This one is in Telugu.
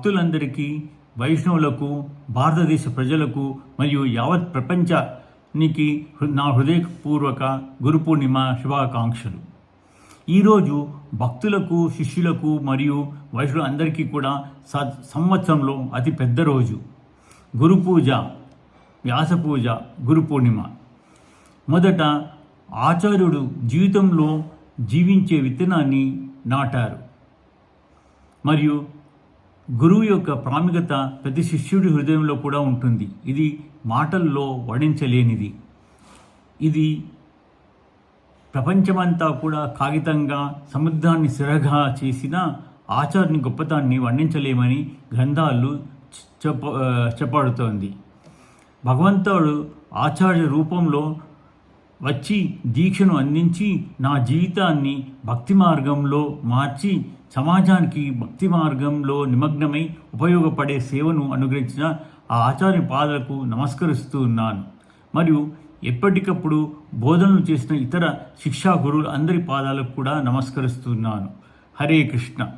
భక్తులందరికీ వైష్ణవులకు భారతదేశ ప్రజలకు మరియు యావత్ ప్రపంచానికి హృ- నా హృదయపూర్వక గురు పూర్ణిమ శుభాకాంక్షలు ఈరోజు భక్తులకు శిష్యులకు మరియు వైష్ణవులు అందరికీ కూడా స- సంవత్సరంలో అతి పెద్ద రోజు. గురు పూజ వ్యాస పూజ గురు పూర్ణిమ. మొదట ఆచార్యుడు జీవితంలో జీవించే విత్తనాన్ని నాటారు. మరియు గురువు యొక్క ప్రాముఖ్యత ప్రతి శిష్యుడి హృదయంలో కూడా ఉంటుంది. ఇది మాటల్లో వర్ణించలేనిది. ఇది ప్రపంచమంతా కూడా కాగితంగా సముద్రాన్ని సిరగా చేసిన ఆచార్యుని గొప్పతాన్ని వర్ణించలేమని గ్రంథాలు చెప్ప చెప్పబడుతోంది. భగవంతుడు ఆచార్య రూపంలో వచ్చి దీక్షను అందించి నా జీవితాన్ని భక్తి మార్గంలో మార్చి సమాజానికి భక్తి మార్గంలో నిమగ్నమై ఉపయోగపడే సేవను అనుగ్రహించిన ఆ ఆచార్య పాదలకు నమస్కరిస్తూ ఉన్నాను. మరియు ఎప్పటికప్పుడు బోధనలు చేసిన ఇతర శిక్షా గురువులు అందరి పాదాలకు కూడా నమస్కరిస్తున్నాను హరే కృష్ణ.